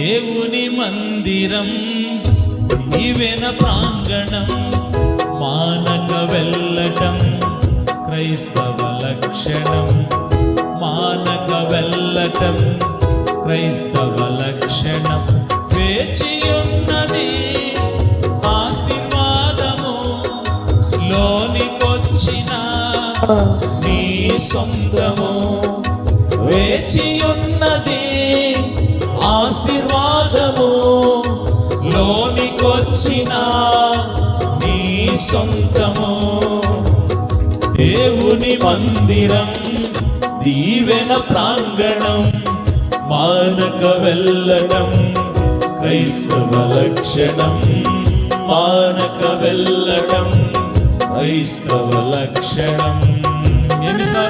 దేవుని మందిరం దీవెన ప్రాంగణం మానక వెళ్ళటం క్రైస్తవ లక్షణం. మానక వెళ్ళటం క్రైస్తవ లక్షణం. వేచియున్నది ఆశీర్వాదము లోనికొచ్చిన నీ సొంతము. వేచి సొంతము. దేవుని మందిరం దీవెన ప్రాంగణం మానక వెళ్ళటం క్రైస్తవ లక్షణం మానక వెళ్ళటం క్రైస్తవ లక్షణం. ఎన్నిసార్లు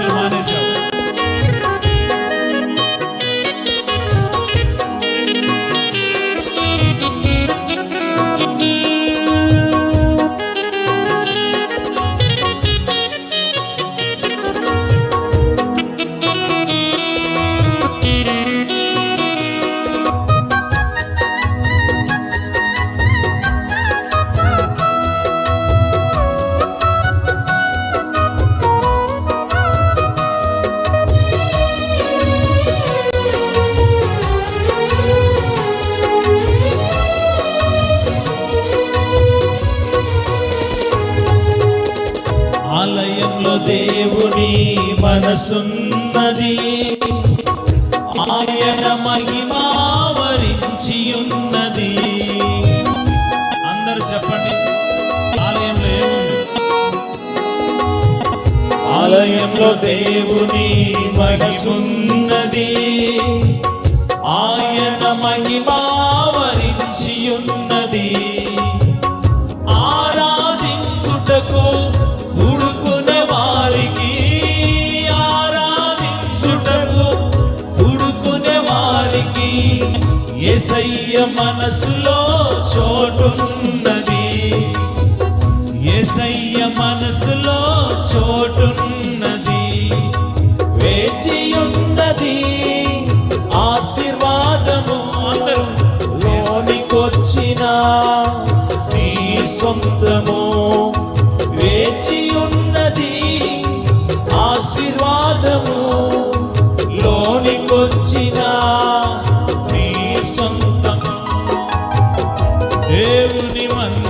దేవుని మనసున్నది. ఆయన మహిమావరించి ఉన్నది అందరు చెప్పండి ఆలయంలో ఆలయంలో దేవుని మహిమున్నది. ఆయన మహిమావరించి ఉన్నది ఎసయ్య మనసులో చోటున్నది. ఎసయ్య మనసులో చోటున్నది. వేచియున్నది. ఆశీర్వాదము అందరూ లోనికొచ్చిన నీ సొంతము. దేవుని మందిరం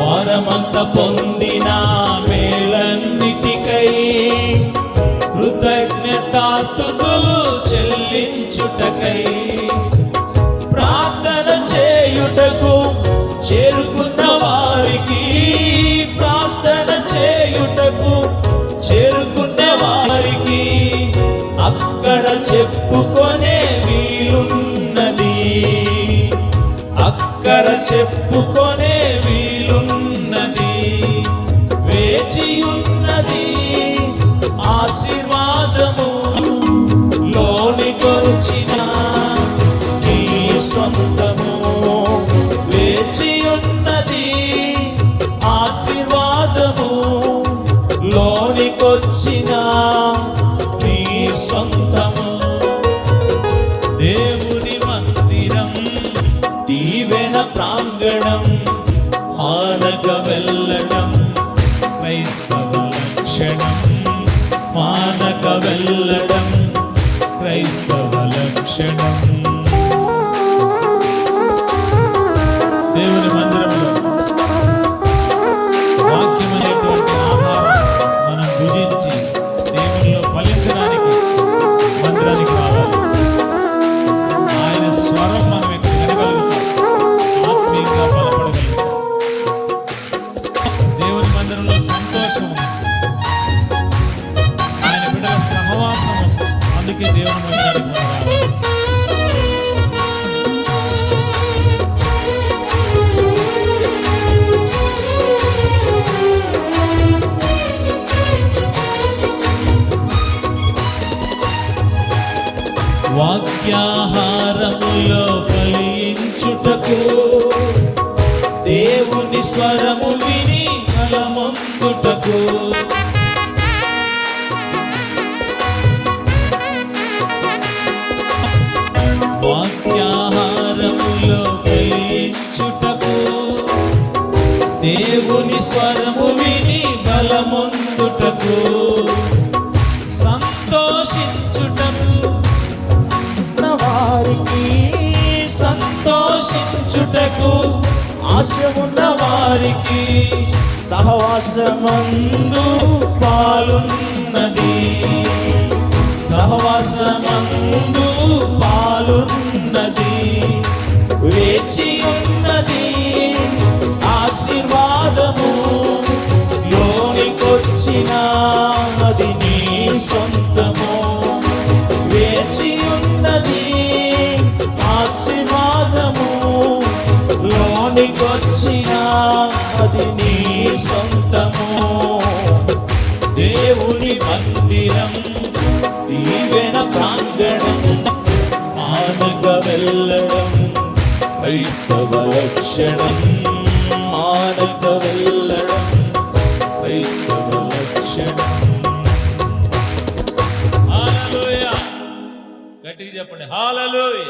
వారమంత పొందిన మేళన్నిటికై కృతజ్ఞతాస్థుతులు చెల్లించుటకై. చెప్పుకొనే వీలున్నది. అక్కర చెప్పుకొనే వీలున్నది. వేచి ఉన్నది ఆశీర్వాదము లోనికొచ్చిన నీ సొంతము. వేచి ఉన్నది ఆశీర్వాదము లోనికొచ్చిన నీ సొంతము. వాక్యాహారములో ఫలించుటకు దేవుని స్వరము విని ఫలమొందుటకు. వాక్యాహారములో ఫలించుటకు దేవుని స్వరము విని కొరకు ఆశ ఉన్న వారికి సహవాసమందు మందు పాలున్నది. సహవాసమందు పాలున్నది. వేచి ఉన్న లోనికొచ్చిన అది నీ సొంతము. దేవుని మందిరం దీవెన ప్రాంగణం మానక వెళ్ళడం క్రైస్తవ లక్షణం మానక వెళ్ళడం క్రైస్తవ లక్షణం. హాలలోయ! గట్టిగా చెప్పండి. హాలలోయ!